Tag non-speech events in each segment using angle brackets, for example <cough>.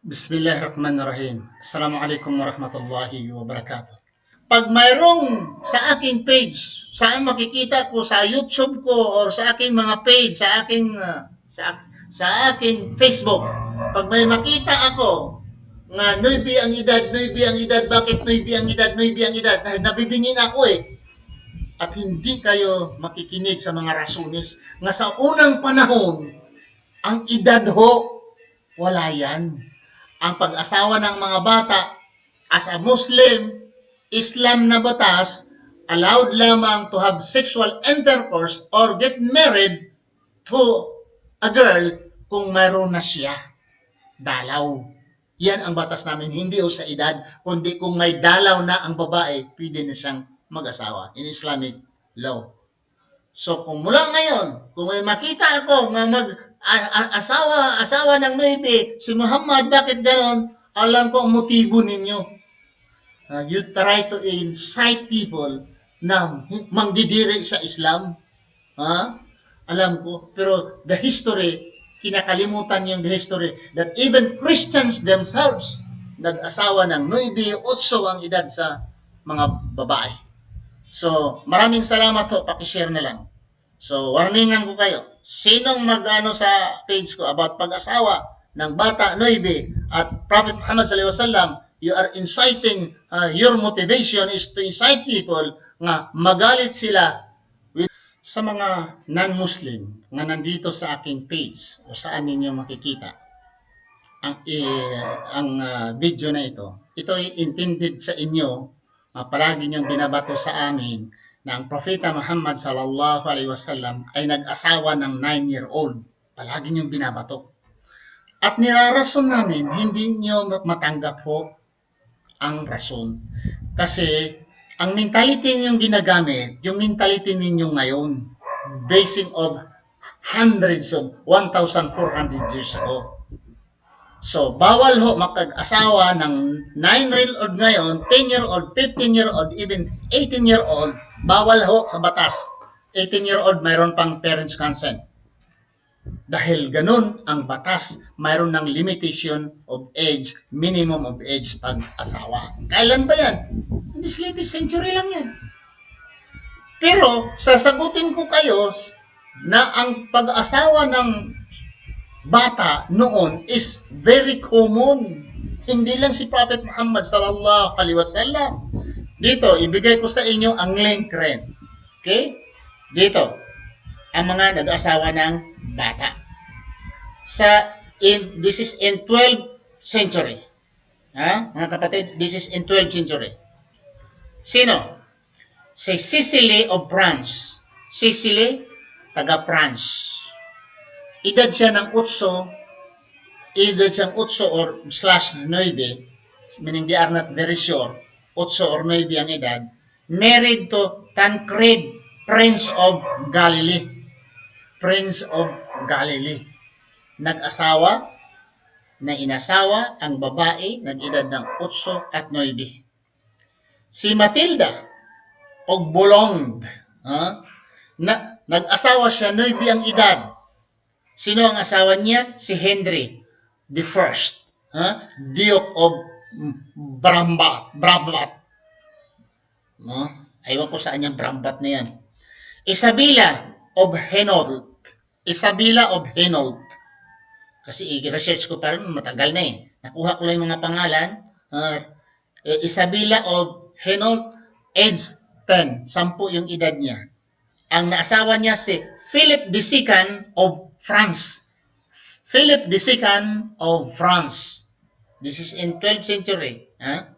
Bismillahirrahmanirrahim. Assalamualaikum warahmatullahi wabarakatuh. Pag mayroong sa aking page, saan makikita ko sa YouTube ko or sa aking mga page, sa aking uh, sa sa aking Facebook, pag may makita ako nga nuibi ang edad, nuibi ang edad, bakit nuibi ang edad, nuibi ang edad, na, nabibingin ako eh. At hindi kayo makikinig sa mga rasunis nga sa unang panahon, ang edad ho, wala yan ang pag-asawa ng mga bata as a Muslim, Islam na batas, allowed lamang to have sexual intercourse or get married to a girl kung mayroon na siya. Dalaw. Yan ang batas namin, hindi o sa edad, kundi kung may dalaw na ang babae, pwede na siyang mag-asawa in Islamic law. So kung mula ngayon, kung may makita ako nga mag asawa asawa ng Nuibe, si Muhammad, bakit ganon? Alam ko ang motibo ninyo. Uh, you try to incite people na manggidiri sa Islam. Ha? Alam ko. Pero the history, kinakalimutan yung the history that even Christians themselves nag-asawa ng Nuibe, utso ang edad sa mga babae. So, maraming salamat ho, pakishare na lang. So, warningan ko kayo. Sinong mag-ano sa page ko about pag-asawa ng bata, noibe, at Prophet Muhammad sallallahu alaihi wasallam, you are inciting, uh, your motivation is to incite people nga magalit sila with, sa mga non-Muslim nga nandito sa aking page o saan ninyo makikita ang i- ang uh, video na ito. Ito ay intended sa inyo, uh, palagi niyong binabato sa amin na ang Propeta Muhammad sallallahu alaihi wasallam ay nag-asawa ng 9-year-old. Palagi niyong binabato. At nirarason namin, hindi niyo matanggap po ang rason. Kasi ang mentality ninyong ginagamit, yung mentality ninyo ngayon, basing of hundreds of 1,400 years ago. So, bawal ho makag-asawa ng 9-year-old ngayon, 10-year-old, 15-year-old, even 18-year-old, bawal ho sa batas. 18-year-old mayroon pang parents consent. Dahil ganun ang batas, mayroon ng limitation of age, minimum of age pag-asawa. Kailan ba yan? This latest century lang yan. Pero, sasagutin ko kayo na ang pag-asawa ng bata noon is very common. Hindi lang si Prophet Muhammad sallallahu alaihi wasallam. Dito, ibigay ko sa inyo ang link rin. Okay? Dito, ang mga nag-asawa ng bata. Sa in this is in 12th century. Ha? Mga kapatid, this is in 12th century. Sino? Si Sicily of France. Sicily, taga France edad siya ng utso, edad siyang utso or slash 9, meaning they are not very sure, utso or 9 ang edad, married to Tancred, Prince of Galilee. Prince of Galilee. Nag-asawa, na inasawa ang babae ng edad ng utso at 9. Si Matilda, og Bolond, ha? na, nag-asawa siya 9 ang edad, Sino ang asawa niya? Si Henry the First, ha? Duke of Bramba, Brabat. No? Aywan ko saan yung Brambat na yan. Isabella of Henold. Isabella of Henold. Kasi i-research ko pa rin, matagal na eh. Nakuha ko lang yung mga pangalan. Uh, Isabella of Henold, age 10. Sampu yung edad niya. Ang naasawa niya si Philip II of France. Philip II of France. This is in 12th century. Ha?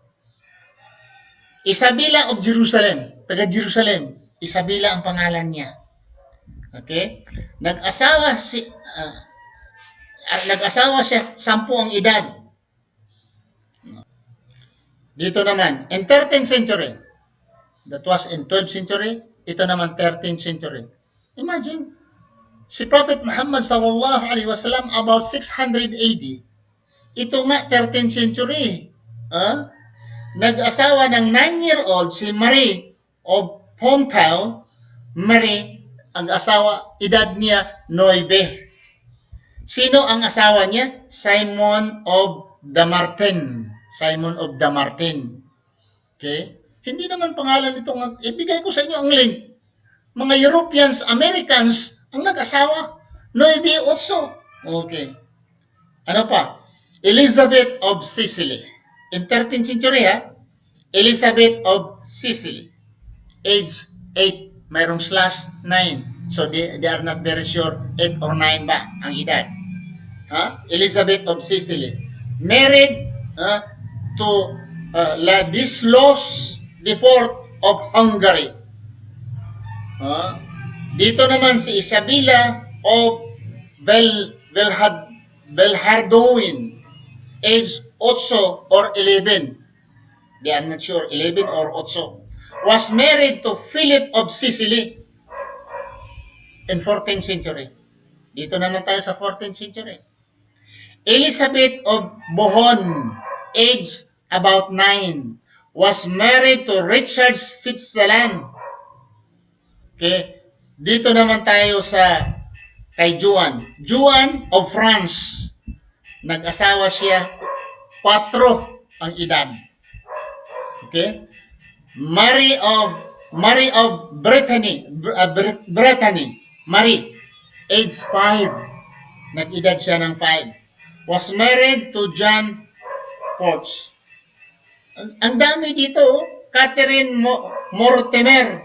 Isabella of Jerusalem. Taga Jerusalem. Isabella ang pangalan niya. Okay? Nag-asawa si uh, nag-asawa siya sampu ang edad. Dito naman, in 13th century. That was in 12th century. Ito naman 13th century. Imagine, si Prophet Muhammad sallallahu alaihi wasallam about 600 AD. Ito nga 13th century. Huh? Nag-asawa ng 9-year-old si Marie of Pontau. Marie, ang asawa, edad niya 9. Sino ang asawa niya? Simon of Damartin. Simon of Damartin. Okay? Hindi naman pangalan itong, ibigay ko sa inyo ang link. Mga Europeans, Americans, ang nag-asawa. Noebi Otso. Okay. Ano pa? Elizabeth of Sicily. In 13th century ha? Elizabeth of Sicily. Age 8. Mayroong slash 9. So they, they are not very sure 8 or 9 ba ang edad. Ha? Elizabeth of Sicily. Married ha, to uh, Ladislaus Fourth of Hungary. Ha? Dito naman si Isabella of Bel Belhad Belhardouin age 8 or 11 they are not sure 11 or 8 was married to Philip of Sicily in 14th century. Dito naman tayo sa 14th century. Elizabeth of Bohon age about 9 was married to Richard Fitzgerald. Okay dito naman tayo sa kay Juan Juan of France nag-asawa siya, 4 ang edad. Okay? Mary of Mary of Brittany, Br- uh, Brit- Brittany, Mary, age 5. Nag-edad siya ng 5. Was married to John Ports. Ang, ang dami dito, oh. Catherine Mo- Mortimer.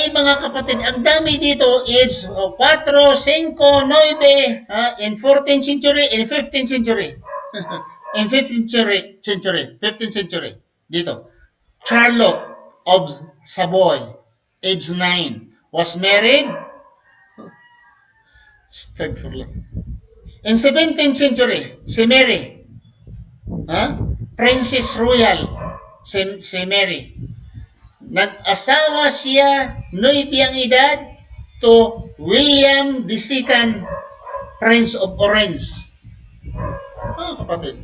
Ay mga kapatid, ang dami dito is uh, 4, 5, 9, ha, in 14th century, in 15th century. <laughs> in 15th century, century, 15th century. Dito. Charlotte of Savoy, age 9, was married. In 17th century, si Mary, ha? Princess Royal, si, si Mary, nag-asawa siya, noy biyang edad, to William II, Prince of Orange. Ah, kapatid.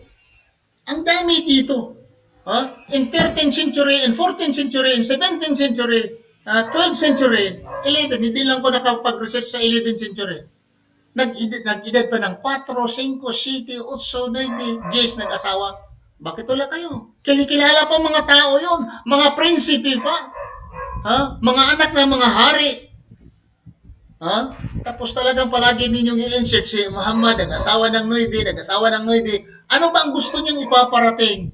Ang dami dito. Ha? In 13th century, in 14th century, in 17th century, ah, 12th century, 11, hindi lang ko nakapag-research sa 11th century. Nag-edad, nag-edad pa ng 4, 5, 7, 8, 9, 10 nag-asawa. Bakit wala kayo? Kinikilala pa mga tao yon, mga prinsipe pa. Ha? Mga anak ng mga hari. Ha? Tapos talagang palagi ninyong i-insert si Muhammad, nag-asawa ng Noybe, nag-asawa ng Noybe. Ano ba ang gusto niyong ipaparating?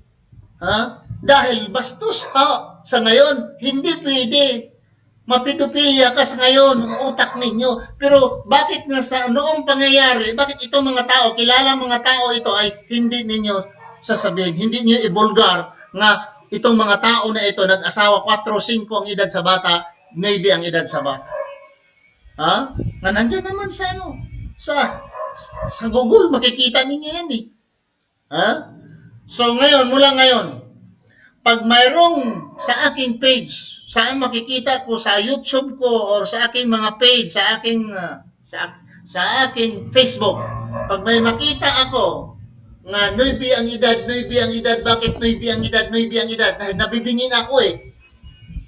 Ha? Dahil bastos ha, sa ngayon, hindi pwede. Mapidopilya ka sa ngayon, ang utak ninyo. Pero bakit nga sa noong pangyayari, bakit itong mga tao, kilala mga tao ito ay hindi ninyo sasabihin, hindi niyo ibulgar nga itong mga tao na ito, nag-asawa 4, 5 ang edad sa bata, maybe ang edad sa bata. Ha? Nga nandyan naman sa ano, sa, sa Google, makikita ninyo yan eh. Ha? So ngayon, mula ngayon, pag mayroong sa aking page, saan makikita ko sa YouTube ko or sa aking mga page, sa aking uh, sa sa aking Facebook, pag may makita ako nga nuibi ang edad, nuibi ang edad, bakit nuibi ang edad, nuibi ang edad, na nabibingin ako eh.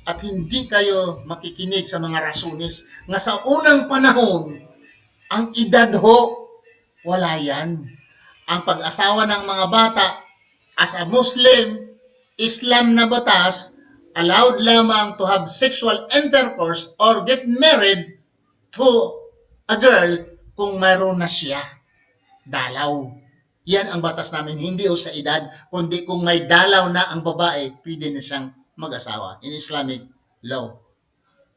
At hindi kayo makikinig sa mga rasunis nga sa unang panahon, ang edad ho, wala yan. Ang pag-asawa ng mga bata, as a Muslim, Islam na batas, allowed lamang to have sexual intercourse or get married to a girl kung mayroon na siya. Dalaw. Yan ang batas namin, hindi o sa edad, kundi kung may dalaw na ang babae, pwede na siyang mag-asawa in Islamic law.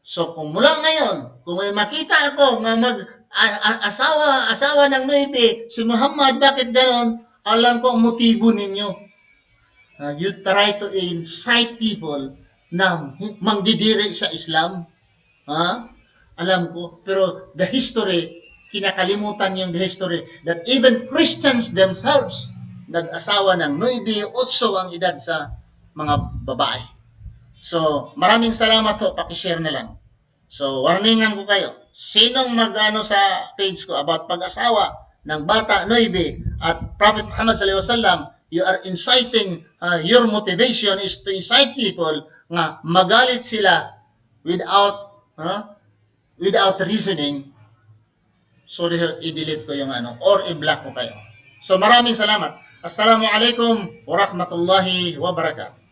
So kung mula ngayon, kung may makita ako nga mag a- a- asawa ng maybe si Muhammad bakit ganon? Alam ko ang motibo ninyo. Uh, you try to incite people na mangdidiri sa Islam. Ha? Alam ko. Pero the history, kinakalimutan yung history that even Christians themselves nag-asawa ng 9, 8 ang edad sa mga babae. So, maraming salamat ho. Pakishare na lang. So, warningan ko kayo. Sinong mag-ano sa page ko about pag-asawa ng bata, 9, at Prophet Muhammad sallallahu alaihi wasallam, you are inciting, uh, your motivation is to incite people nga magalit sila without, huh, without reasoning. Sorry, i-delete ko yung ano, or i-block ko kayo. So maraming salamat. Assalamualaikum warahmatullahi wabarakatuh.